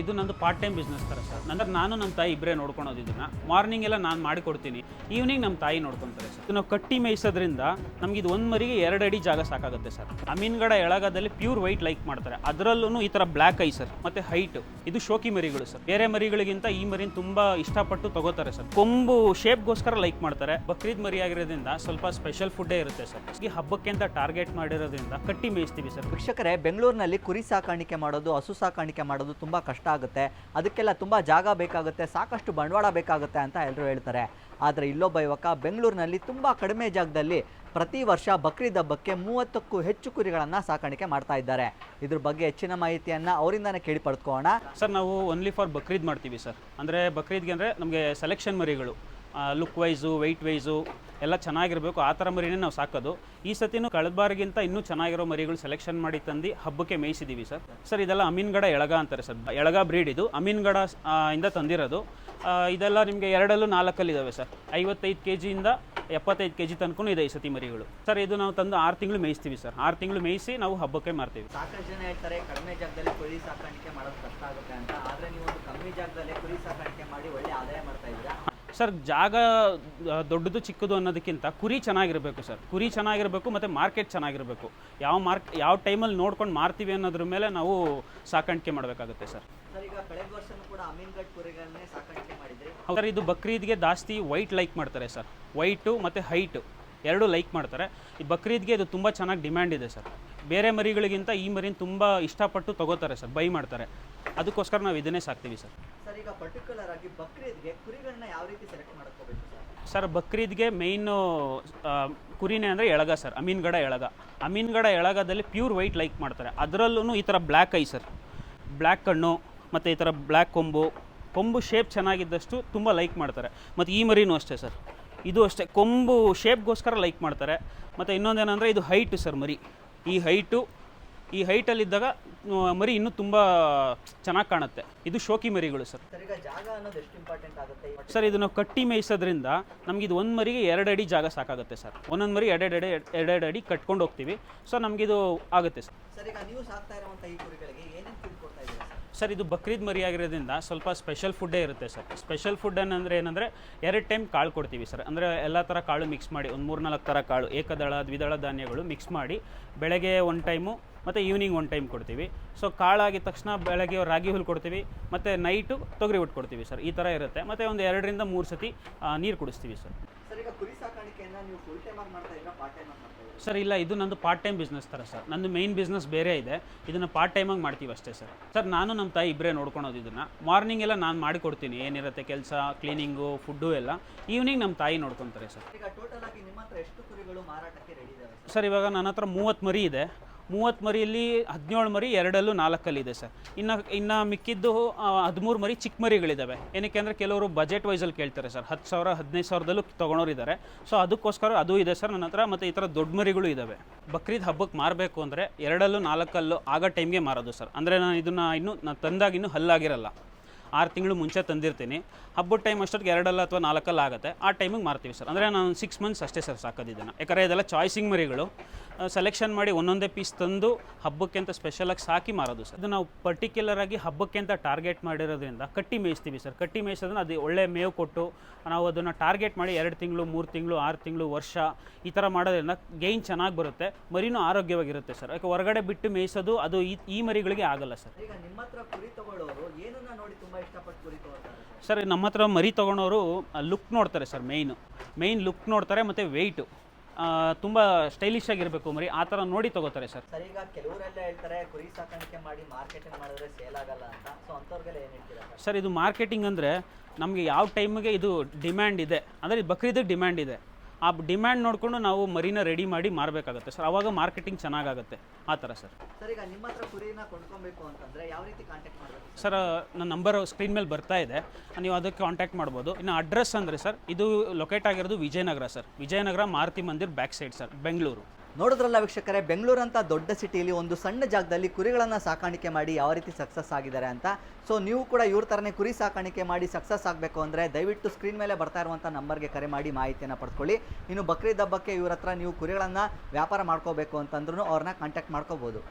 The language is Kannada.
ಇದು ನಂದು ಪಾರ್ಟ್ ಟೈಮ್ ಬಿಸ್ನೆಸ್ ಥರ ಸರ್ ಅಂದ್ರೆ ನಾನು ನಮ್ಮ ತಾಯಿ ಇಬ್ಬರೇ ನೋಡ್ಕೊಳೋದು ಇದನ್ನ ಮಾರ್ನಿಂಗ್ ಎಲ್ಲ ನಾನು ಮಾಡಿಕೊಡ್ತೀನಿ. ಈವ್ನಿಂಗ್ ನಮ್ಮ ತಾಯಿ ನೋಡ್ಕೊತಾರೆ ಸರ್ ನಾವು ಕಟ್ಟಿ ಮೇಯಿಸೋದ್ರಿಂದ ನಮ್ಗೆ ಇದು ಒಂದು ಮರಿಗೆ ಎರಡು ಅಡಿ ಜಾಗ ಸಾಕಾಗುತ್ತೆ ಸರ್ ಅಮೀನ್ಗಡ ಎಳಗದಲ್ಲಿ ಪ್ಯೂರ್ ವೈಟ್ ಲೈಕ್ ಮಾಡ್ತಾರೆ. ಅದರಲ್ಲೂ ಈ ಥರ ಬ್ಲ್ಯಾಕ್ ಐ ಸರ್ ಮತ್ತೆ ಹೈಟ್ ಇದು ಶೋಕಿ ಮರಿಗಳು ಸರ್ ಬೇರೆ ಮರಿಗಳಿಗಿಂತ ಈ ಮರಿನ ತುಂಬಾ ಇಷ್ಟಪಟ್ಟು ತಗೋತಾರೆ ಸರ್ ಕೊಂಬು ಶೇಪ್ಗೋಸ್ಕರ ಲೈಕ್ ಮಾಡ್ತಾರೆ. ಬಕ್ರೀದ್ ಮರಿ ಆಗಿರೋದ್ರಿಂದ ಸ್ವಲ್ಪ ಸ್ಪೆಷಲ್ ಫುಡ್ಡೇ ಇರುತ್ತೆ ಸರ್ ಈ ಹಬ್ಬಕ್ಕೆ ಅಂತ ಟಾರ್ಗೆಟ್ ಮಾಡಿರೋದ್ರಿಂದ ಕಟ್ಟಿ ಮೇಯಿಸ್ತೀವಿ ಸರ್ ವೀಕ್ಷಕರೇ, ಬೆಂಗಳೂರಿನಲ್ಲಿ ಕುರಿ ಸಾಕಾಣಿಕೆ ಮಾಡೋದು, ಹಸು ಸಾಕಾಣಿಕೆ ಮಾಡೋದು ತುಂಬ ಕಷ್ಟ. ಆಗುತ್ತೆ. ಅದಕ್ಕೆಲ್ಲ ತುಂಬ ಜಾಗ ಬೇಕಾಗುತ್ತೆ. ಸಾಕಷ್ಟು ಬಂಡವಾಳ ಬೇಕಾಗುತ್ತೆ ಅಂತ ಎಲ್ಲರೂ ಹೇಳ್ತಾರೆ. ಆದರೆ ಇಲ್ಲೊಬ್ಬ ಯುವಕ ಬೆಂಗಳೂರಿನಲ್ಲಿ ತುಂಬ ಕಡಿಮೆ ಜಾಗದಲ್ಲಿ ಪ್ರತಿ ವರ್ಷ ಬಕ್ರೀದ್ ಹಬ್ಬಕ್ಕೆ ಮೂವತ್ತಕ್ಕೂ ಹೆಚ್ಚು ಕುರಿಗಳನ್ನು ಸಾಕಾಣಿಕೆ ಮಾಡ್ತಾ ಇದ್ದಾರೆ. ಇದ್ರ ಬಗ್ಗೆ ಹೆಚ್ಚಿನ ಮಾಹಿತಿಯನ್ನು ಅವರಿಂದನೇ ಕೇಳಿ ಪಡ್ಕೋಣ ಸರ್, ನಾವು ಓನ್ಲಿ ಫಾರ್ ಬಕ್ರೀದ್ ಮಾಡ್ತೀವಿ ಸರ್. ಅಂದರೆ ಬಕ್ರೀದ್ಗೆ ಅಂದರೆ ನಮಗೆ ಸೆಲೆಕ್ಷನ್ ಮರಿಗಳು. ಲುಕ್ ವೈಸು ವೆಯ್ಟ್ ವೈಸು ಎಲ್ಲ ಚೆನ್ನಾಗಿರಬೇಕು. ಆ ಥರ ಮರಿನೇ ನಾವು ಸಾಕೋದು. ಈ ಸತಿನೂ ಕಳೆದ ಬಾರಿಗಿಂತ ಇನ್ನೂ ಚೆನ್ನಾಗಿರೋ ಮರಿಗಳು ಸೆಲೆಕ್ಷನ್ ಮಾಡಿ ತಂದು ಹಬ್ಬಕ್ಕೆ ಮೇಯಿಸಿದ್ದೀವಿ ಸರ್. ಸರ್, ಇದೆಲ್ಲ ಅಮೀನ್ಗಡ ಎಳಗ ಅಂತಾರೆ ಸರ್. ಎಳಗ ಬ್ರೀಡ್ ಇದು. ಅಮೀನ್ಗಡ ಇಂದ ತಂದಿರೋದು. ಇದೆಲ್ಲ ನಿಮಗೆ ಎರಡಲ್ಲೂ ನಾಲ್ಕಲ್ಲಿ ಇದಾವೆ ಸರ್. ಐವತ್ತೈದು ಕೆ ಜಿಯಿಂದ ಎಪ್ಪತ್ತೈದು ಕೆ ಜಿ ಇದೆ ಈ ಸತಿ ಮರಿಗಳು. ಸರ್, ಇದು ನಾವು ತಂದು ಆರು ತಿಂಗಳು ಮೇಯಿಸ್ತೀವಿ ಸರ್. ಆರು ತಿಂಗಳು ಮೇಯಿಸಿ ನಾವು ಹಬ್ಬಕ್ಕೆ ಮಾರ್ತೀವಿ. ಸಾಕಷ್ಟು ಜನ ಹೇಳ್ತಾರೆ, ಕಡಿಮೆ ಜಾಗದಲ್ಲಿ ಕುರಿ ಸಾಕಾಣಿಕೆ ಮಾಡೋದು ಕಷ್ಟ ಆಗುತ್ತೆ ಅಂತ. ಆದರೆ ನೀವು ಕಮ್ಮಿ ಜಾಗದಲ್ಲಿ ಕುರಿ ಸಾಕಾಣಿಕೆ ಮಾಡಿ ಒಳ್ಳೆ ಆದಾಯ ಮಾಡ್ತಾ ಸರ್ ಜಾಗ ದೊಡ್ಡದು ಚಿಕ್ಕದು ಅನ್ನೋದಕ್ಕಿಂತ ಕುರಿ ಚೆನ್ನಾಗಿರಬೇಕು ಸರ್. ಕುರಿ ಚೆನ್ನಾಗಿರಬೇಕು ಮತ್ತು ಮಾರ್ಕೆಟ್ ಚೆನ್ನಾಗಿರಬೇಕು. ಯಾವ ಮಾರ್ಕ್ ಯಾವ ಟೈಮಲ್ಲಿ ನೋಡ್ಕೊಂಡು ಮಾರ್ತೀವಿ ಅನ್ನೋದ್ರ ಮೇಲೆ ನಾವು ಸಾಕಾಣಿಕೆ ಮಾಡಬೇಕಾಗುತ್ತೆ ಸರ್. ಸರ್ ಇದು ಬಕ್ರೀದ್ಗೆ ಜಾಸ್ತಿ ವೈಟ್ ಲೈಕ್ ಮಾಡ್ತಾರೆ ಸರ್. ವೈಟು ಮತ್ತು ಹೈಟು ಎರಡು ಲೈಕ್ ಮಾಡ್ತಾರೆ. ಈ ಬಕ್ರೀದ್ಗೆ ಇದು ತುಂಬ ಚೆನ್ನಾಗಿ ಡಿಮ್ಯಾಂಡ್ ಇದೆ ಸರ್. ಬೇರೆ ಮರಿಗಳಿಗಿಂತ ಈ ಮರಿನ ತುಂಬ ಇಷ್ಟಪಟ್ಟು ತಗೋತಾರೆ ಸರ್ ಬೈ ಮಾಡ್ತಾರೆ. ಅದಕ್ಕೋಸ್ಕರ ನಾವು ಇದನ್ನೇ ಸಾಕ್ತೀವಿ ಸರ್. ಸರ್ ಈಗ ಪರ್ಟಿಕ್ಯುಲರ್ ಆಗಿ ಬಕ್ರೀದ್ಗೆ ಕುರಿಗಳನ್ನ ಯಾವ ರೀತಿ ಸೆಲೆಕ್ಟ್ ಮಾಡ್ಕೋಬೇಕು ಸರ್? ಸರ್ ಬಕ್ರೀದ್ಗೆ ಮೇಯ್ನು ಕುರಿನೇ ಅಂದರೆ ಎಳಗ ಸರ್ ಅಮೀನ್ಗಡ ಎಳಗ. ಅಮೀನ್ಗಡ ಎಳಗದಲ್ಲಿ ಪ್ಯೂರ್ ವೈಟ್ ಲೈಕ್ ಮಾಡ್ತಾರೆ. ಅದರಲ್ಲೂ ಈ ಥರ ಬ್ಲ್ಯಾಕ್ ಐ ಸರ್. ಬ್ಲ್ಯಾಕ್ ಕಣ್ಣು ಮತ್ತು ಈ ಥರ ಬ್ಲ್ಯಾಕ್ ಕೊಂಬು ಕೊಂಬು ಶೇಪ್ ಚೆನ್ನಾಗಿದ್ದಷ್ಟು ತುಂಬ ಲೈಕ್ ಮಾಡ್ತಾರೆ. ಮತ್ತು ಈ ಮರಿನೂ ಅಷ್ಟೇ ಸರ್. ಇದು ಅಷ್ಟೇ ಕೊಂಬು ಶೇಪ್ಗೋಸ್ಕರ ಲೈಕ್ ಮಾಡ್ತಾರೆ. ಮತ್ತು ಇನ್ನೊಂದೇನೆಂದರೆ ಇದು ಹೈಟ್ ಸರ್ ಮರಿ. ಈ ಹೈಟು ಈ ಹೈಟಲ್ಲಿದ್ದಾಗ ಮರಿ ಇನ್ನೂ ತುಂಬ ಚೆನ್ನಾಗಿ ಕಾಣುತ್ತೆ. ಇದು ಶೋಕಿ ಮರಿಗಳು ಸರ್. ಸರ್ ಇದನ್ನು ಕಟ್ಟಿ ಮೇಯಿಸೋದ್ರಿಂದ ನಮ್ಗೆ ಇದು ಒಂದು ಮರಿಗೆ ಎರಡು ಅಡಿ ಜಾಗ ಸಾಕಾಗುತ್ತೆ ಸರ್. ಒಂದೊಂದು ಮರಿ ಎರಡೆರಡು ಎರಡೆರಡು ಅಡಿ ಕಟ್ಕೊಂಡು ಹೋಗ್ತೀವಿ. ಸೊ ನಮಗಿದು ಆಗುತ್ತೆ ಸರ್. ಸರ್ ಈಗ ನೀವು ಸಾಕ್ತಾ ಇರುವಂಥ ಈ ಕುರಿಗಳಿಗೆ ಏನೇನು ಫುಡ್ ಕೊಡ್ತಾ ಇದ್ದೀರಾ ಸರ್, ಇದು ಬಕ್ರೀದ್ ಮರಿ ಆಗಿರೋದ್ರಿಂದ ಸ್ವಲ್ಪ ಸ್ಪೆಷಲ್ ಫುಡ್ಡೇ ಇರುತ್ತೆ ಸರ್. ಸ್ಪೆಷಲ್ ಫುಡ್ ಏನಂದರೆ ಏನಂದರೆ ಎರಡು ಟೈಮ್ ಕಾಳು ಕೊಡ್ತೀವಿ ಸರ್. ಅಂದರೆ ಎಲ್ಲ ಥರ ಕಾಳು ಮಿಕ್ಸ್ ಮಾಡಿ, ಒಂದು ಮೂರು ನಾಲ್ಕು ಥರ ಕಾಳು, ಏಕದಳ, ದ್ವಿದಳ ಧಾನ್ಯಗಳು ಮಿಕ್ಸ್ ಮಾಡಿ ಬೆಳಗ್ಗೆ ಒನ್ ಟೈಮು ಮತ್ತು ಈವ್ನಿಂಗ್ ಒನ್ ಟೈಮ್ ಕೊಡ್ತೀವಿ. ಸೊ ಕಾಳಾಗಿದ ತಕ್ಷಣ ಬೆಳಗ್ಗೆ ರಾಗಿ ಹುಲ್ಲು ಕೊಡ್ತೀವಿ, ಮತ್ತು ನೈಟು ತೊಗರಿ ಹುಟ್ಟು ಕೊಡ್ತೀವಿ ಸರ್. ಈ ಥರ ಇರುತ್ತೆ. ಮತ್ತು ಒಂದು ಎರಡರಿಂದ ಮೂರು ಸತಿ ನೀರು ಕುಡಿಸ್ತೀವಿ ಸರ್. ಸರ್ ಇಲ್ಲ ಇದು ನಂದು ಪಾರ್ಟ್ ಟೈಮ್ ಬಿಸ್ನೆಸ್ ಥರ ಸರ್. ನಂದು ಮೇಯ್ನ್ ಬಿಸ್ನೆಸ್ ಬೇರೆ ಇದೆ. ಇದನ್ನು ಪಾರ್ಟ್ ಟೈಮಾಗಿ ಮಾಡ್ತೀವಿ ಅಷ್ಟೇ ಸರ್. ಸರ್ ನಾನು ನಮ್ಮ ತಾಯಿ ಇಬ್ಬರೇ ನೋಡ್ಕೊಳೋದು ಇದನ್ನು. ಮಾರ್ನಿಂಗ್ ಎಲ್ಲ ನಾನು ಮಾಡಿಕೊಡ್ತೀನಿ ಏನಿರುತ್ತೆ ಕೆಲಸ ಕ್ಲೀನಿಂಗು ಫುಡ್ಡು ಎಲ್ಲ. ಈವ್ನಿಂಗ್ ನಮ್ಮ ತಾಯಿ ನೋಡ್ಕೊತಾರೆ ಸರ್. ಈಗ ಟೋಟಲ್ ಆಗಿ ನಿಮ್ಮ ಹತ್ರ ಎಷ್ಟು ಕುರಿಗಳು ಮಾರಾಟಕ್ಕೆ ರೆಡಿ ಇದಾವೆ ಸರ್? ಸರ್ ಇವಾಗ ನನ್ನ ಹತ್ರ ಮೂವತ್ತು ಮರಿ ಇದೆ. ಮೂವತ್ತು ಮರಿಯಲ್ಲಿ ಹದಿನೇಳು ಮರಿ ಎರಡಲ್ಲೂ ನಾಲ್ಕಲ್ಲಿದೆ ಸರ್. ಇನ್ನು ಇನ್ನು ಮಿಕ್ಕಿದ್ದು ಹದಿಮೂರು ಮರಿ ಚಿಕ್ಕ ಮರಿಗಳಿದ್ದಾವೆ ಏನಕ್ಕೆ ಅಂದರೆ ಕೆಲವರು ಬಜೆಟ್ ವೈಸಲ್ಲಿ ಕೇಳ್ತಾರೆ ಸರ್. ಹತ್ತು ಸಾವಿರ, ಹದಿನೈದು ಸಾವಿರದಲ್ಲೂ ತೊಗೊಳೋರಿದ್ದಾರೆ ಸೊ ಅದಕ್ಕೋಸ್ಕರ ಅದು ಇದೆ ಸರ್ ನನ್ನ ಹತ್ರ. ಮತ್ತು ಈ ಥರ ದೊಡ್ಡ ಮರಿಗಳು ಇದ್ದಾವೆ ಬಕ್ರೀದ್ ಹಬ್ಬಕ್ಕೆ ಮಾರಬೇಕು ಅಂದರೆ ಎರಡಲ್ಲೂ ನಾಲ್ಕಲ್ಲೂ ಆಗೋ ಟೈಮ್ಗೆ ಮಾರೋದು ಸರ್. ಅಂದರೆ ನಾನು ಇದನ್ನು ಇನ್ನೂ ನಾನು ತಂದಾಗಿನ್ನೂ ಹಲ್ಲಾಗಿರಲ್ಲ. ಆರು ತಿಂಗಳು ಮುಂಚೆ ತಂದಿರ್ತೀನಿ. ಹಬ್ಬದ ಟೈಮ್ ಅಷ್ಟೊತ್ತಿಗೆ ಎರಡಲ್ಲ ಅಥವಾ ನಾಲ್ಕಲ್ಲ ಆಗುತ್ತೆ. ಆ ಟೈಮಿಗೆ ಮಾರ್ತೀವಿ ಸರ್. ಅಂದರೆ ನಾನು ಸಿಕ್ಸ್ ಮಂತ್ಸ್ ಅಷ್ಟೇ ಸರ್ ಸಾಕೋದಿದ್ದನ್ನು ಯಾಕಂದರೆ ಇದೆಲ್ಲ ಚಾಯ್ಸಿಂಗ್ ಮರಿಗಳು. ಸೆಲೆಕ್ಷನ್ ಮಾಡಿ ಒಂದೊಂದೇ ಪೀಸ್ ತಂದು ಹಬ್ಬಕ್ಕೆ ಅಂತ ಸ್ಪೆಷಲಾಗಿ ಸಾಕಿ ಮಾರೋದು ಸರ್. ಅದು ನಾವು ಪರ್ಟಿಕ್ಯುಲರ್ ಆಗಿ ಹಬ್ಬಕ್ಕೆ ಅಂತ ಟಾರ್ಗೆಟ್ ಮಾಡಿರೋದ್ರಿಂದ ಕಟ್ಟಿ ಮೇಯಿಸ್ತೀವಿ ಸರ್. ಕಟ್ಟಿ ಮೇಯಿಸೋದ್ರೆ ಅದು ಒಳ್ಳೆ ಮೇವು ಕೊಟ್ಟು ನಾವು ಅದನ್ನು ಟಾರ್ಗೆಟ್ ಮಾಡಿ ಎರಡು ತಿಂಗಳು, ಮೂರು ತಿಂಗಳು, ಆರು ತಿಂಗಳು, ವರ್ಷ ಈ ಥರ ಮಾಡೋದ್ರಿಂದ ಗೈನ್ ಚೆನ್ನಾಗಿ ಬರುತ್ತೆ. ಮರಿನೂ ಆರೋಗ್ಯವಾಗಿರುತ್ತೆ ಸರ್. ಯಾಕೆ ಹೊರಗಡೆ ಬಿಟ್ಟು ಮೇಯಿಸೋದು ಅದು ಈ ಮರಿಗಳಿಗೆ ಆಗಲ್ಲ ಸರ್. ಈಗ ನಿಮ್ಮ ಹತ್ರ ಕುರಿ ತಗೊಳ್ಳೋರು ಏನನ್ನ ನೋಡಿ ತುಂಬಾ ಸರ್ ನಮ್ಮ ಹತ್ರ ಮರಿ ತೊಗೊಳೋರು ಲುಕ್ ನೋಡ್ತಾರೆ ಸರ್ ಮೇಯ್ನು ಮೇಯ್ನ್ ಲುಕ್ ನೋಡ್ತಾರೆ ಮತ್ತು ವೆಯ್ಟು ತುಂಬ ಸ್ಟೈಲಿಶ್ ಆಗಿರಬೇಕು ಮರಿ ಆ ಥರ ನೋಡಿ ತಗೋತಾರೆ ಸರ್. ಸರ್ ಈಗ ಕೆಲವರೆಲ್ಲ ಹೇಳ್ತಾರೆ ಕುರಿ ಸಾಕಾಣಿಕೆ ಮಾಡಿ ಮಾರ್ಕೆಟಿಂಗ್ ಮಾಡಿದ್ರೆ ಸೇಲ್ ಆಗಲ್ಲ ಅಂತ. ಸೊ ಅಂಥವ್ರಿಗೆಲ್ಲ ಏನು ಹೇಳ್ತೀರಾ ಸರ್? ಸರ್ ಇದು ಮಾರ್ಕೆಟಿಂಗ್ ಅಂದರೆ ನಮಗೆ ಯಾವ ಟೈಮಿಗೆ ಇದು ಡಿಮ್ಯಾಂಡ್ ಇದೆ. ಅಂದರೆ ಬಕ್ರೀದಿಗೆ ಡಿಮ್ಯಾಂಡ್ ಇದೆ. ಆ ಡಿಮ್ಯಾಂಡ್ ನೋಡಿಕೊಂಡು ನಾವು ಮರಿನ ರೆಡಿ ಮಾಡಿ ಮಾರಬೇಕಾಗುತ್ತೆ ಸರ್. ಅವಾಗ ಮಾರ್ಕೆಟಿಂಗ್ ಚೆನ್ನಾಗಾಗುತ್ತೆ. ಆ ಥರ ಸರ್. ಸರ್ ಈಗ ನಿಮ್ಮ ಹತ್ರ ಕುರಿನ ಕೊಂಡ್ಕೊಬೇಕು ಅಂತಂದ್ರೆ ಯಾವ ರೀತಿ ಕಾಂಟ್ಯಾಕ್ಟ್ ಮಾಡಬೇಕು ಸರ್? ನನ್ನ ನಂಬರ್ ಸ್ಕ್ರೀನ್ ಮೇಲೆ ಬರ್ತಾ ಇದೆ. ನೀವು ಅದಕ್ಕೆ ಕಾಂಟ್ಯಾಕ್ಟ್ ಮಾಡ್ಬೋದು. ಇನ್ನು ಅಡ್ರೆಸ್ ಅಂದರೆ ಸರ್ ಇದು ಲೊಕೇಟ್ ಆಗಿರೋದು Vijayanagar sir. Vijayanagar Maruti Mandir back side sir Bengaluru. ನೋಡಿದ್ರಲ್ಲ ವೀಕ್ಷಕರೇ ಅಂತ ದೊಡ್ಡ ಸಿಟಿಯಲ್ಲಿ ಒಂದು ಸಣ್ಣ ಜಾಗದಲ್ಲಿ ಕುರಿಗಳನ್ನು ಸಾಕಾಣಿಕೆ ಮಾಡಿ ಯಾವ ರೀತಿ ಸಕ್ಸಸ್ ಆಗಿದ್ದಾರೆ ಅಂತ. ಸೊ ನೀವು ಕೂಡ ಇವ್ರ ಥರನೇ ಕುರಿ ಸಾಕಾಣಿಕೆ ಮಾಡಿ ಸಕ್ಸಸ್ ಆಗಬೇಕು ಅಂದರೆ ದಯವಿಟ್ಟು ಸ್ಕ್ರೀನ್ ಮೇಲೆ ಬರ್ತಾ ಇರುವಂಥ ನಂಬರ್ಗೆ ಕರೆ ಮಾಡಿ ಮಾಹಿತಿಯನ್ನು ಪಡ್ಕೊಳ್ಳಿ. ಇನ್ನು ಬಕ್ರೀದ್ ಹಬ್ಬಕ್ಕೆ ಇವ್ರ ಹತ್ರ ನೀವು ಕುರಿಗಳನ್ನು ವ್ಯಾಪಾರ ಮಾಡ್ಕೋಬೇಕು ಅಂತಂದ್ರೂ ಅವ್ರನ್ನ ಕಾಂಟ್ಯಾಕ್ಟ್ ಮಾಡ್ಕೋಬೋದು.